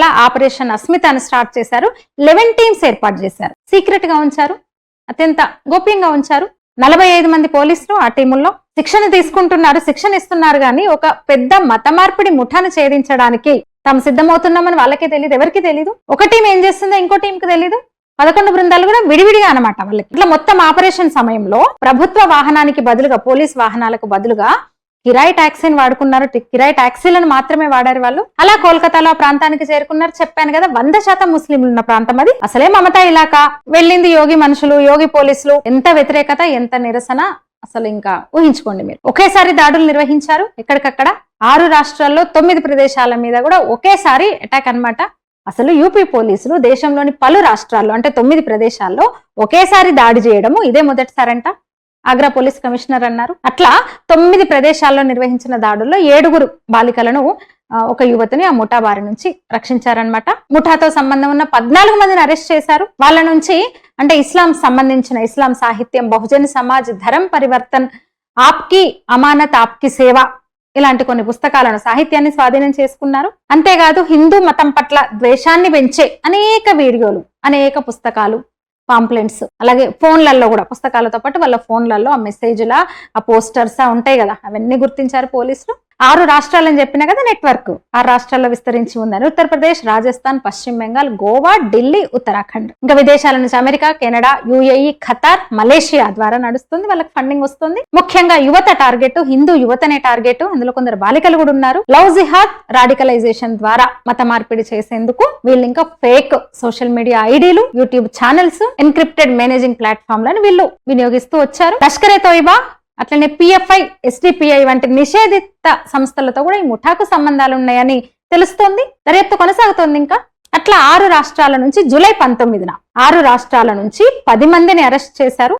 అలా ఆపరేషన్ అస్మితాను స్టార్ట్ చేశారు. లెవెన్ టీమ్స్ ఏర్పాటు చేశారు. సీక్రెట్గా ఉంచారు. అత్యంత గోప్యంగా ఉంచారు. నలభై ఐదు మంది పోలీసులు ఆ టీముల్లో శిక్షణ తీసుకుంటున్నారు శిక్షణ ఇస్తున్నారు కానీ ఒక పెద్ద మత మార్పిడి ముఠాను ఛేదించడానికి తాము సిద్ధమవుతున్నామని వాళ్ళకే తెలియదు ఎవరికి తెలియదు ఒక టీం ఏం చేస్తుందో ఇంకో టీంకి తెలియదు పదకొండు బృందాలు కూడా విడివిడిగా అనమాట వాళ్ళకి. ఇట్లా మొత్తం ఆపరేషన్ సమయంలో ప్రభుత్వ వాహనానికి బదులుగా పోలీస్ వాహనాలకు బదులుగా కిరాయి టాక్సీని వాడుకున్నారు. కిరాయి టాక్సీలను మాత్రమే వాడారు వాళ్ళు. అలా కోల్కతాలో ఆ ప్రాంతానికి చేరుకున్నారు. చెప్పాను కదా వంద శాతం ముస్లింలు ఉన్న ప్రాంతం అది. అసలే మమతా ఇలాకా. వెళ్ళింది యోగి మనుషులు యోగి పోలీసులు. ఎంత వ్యతిరేకత ఎంత నిరసన అసలు ఇంకా ఊహించుకోండి మీరు. ఒకేసారి దాడులు నిర్వహించారు ఎక్కడికక్కడ. ఆరు రాష్ట్రాల్లో తొమ్మిది ప్రదేశాల మీద కూడా ఒకేసారి అటాక్ అన్నమాట. అసలు యూపీ పోలీసులు దేశంలోని పలు రాష్ట్రాల్లో అంటే తొమ్మిది ప్రదేశాల్లో ఒకేసారి దాడి చేయడము ఇదే మొదటిసారంట. ఆగ్రా పోలీస్ కమిషనర్ అన్నారు. అట్లా తొమ్మిది ప్రదేశాల్లో నిర్వహించిన దాడుల్లో ఏడుగురు బాలికలను ఒక యువతిని ఆ ముఠా బారి నుంచి రక్షించారనమాట ముఠాతో సంబంధం ఉన్న పద్నాలుగు మందిని అరెస్ట్ చేశారు. వాళ్ళ నుంచి అంటే ఇస్లాం సంబంధించిన ఇస్లాం సాహిత్యం బహుజన్ సమాజ్ ధరం పరివర్తన్ ఆప్కి అమానత్ ఆప్కి సేవ ఇలాంటి కొన్ని పుస్తకాలను సాహిత్యాన్ని స్వాధీనం చేసుకున్నారు. అంతేకాదు హిందూ మతం పట్ల ద్వేషాన్ని పెంచే అనేక వీడియోలు అనేక పుస్తకాలు పాంప్లెంట్స్. అలాగే ఫోన్లలో కూడా పుస్తకాలతో పాటు వాళ్ళ ఫోన్లలో ఆ మెసేజ్ల ఆ పోస్టర్స్ ఉంటాయి కదా అవన్నీ గుర్తించారు పోలీసులు. ఆరు రాష్ట్రాలని చెప్పిన కదా నెట్వర్క్. ఆరు రాష్ట్రాల్లో విస్తరించి ఉందని. ఉత్తరప్రదేశ్ రాజస్థాన్ పశ్చిమ బెంగాల్ గోవా ఢిల్లీ ఉత్తరాఖండ్. ఇంకా విదేశాల నుంచి America Canada UAE Qatar Malaysia ద్వారా నడుస్తుంది. వాళ్ళకి ఫండింగ్ వస్తుంది. ముఖ్యంగా యువత టార్గెట్ హిందూ యువతనే టార్గెట్ అందులో కొందరు బాలికలు కూడా ఉన్నారు. లవ్ జిహాద్ రాడికలైజేషన్ ద్వారా మత మార్పిడి చేసేందుకు వీళ్ళు ఇంకా ఫేక్ సోషల్ మీడియా ఐడీలు యూట్యూబ్ ఛానల్స్ ఎన్క్రిప్టెడ్ మేనేజింగ్ ప్లాట్ఫామ్లను వీళ్ళు వినియోగిస్తూ వచ్చారు. లష్కరే తోయిబా అట్లనే పిఎఫ్ఐ ఎస్డిపిఐ వంటి నిషేధిత సంస్థలతో కూడా ఈ ముఠాకు సంబంధాలు ఉన్నాయని తెలుస్తోంది. దర్యాప్తు కొనసాగుతోంది ఇంకా. అట్లా ఆరు రాష్ట్రాల నుంచి జూలై పంతొమ్మిదిన ఆరు రాష్ట్రాల నుంచి పది మందిని అరెస్ట్ చేశారు.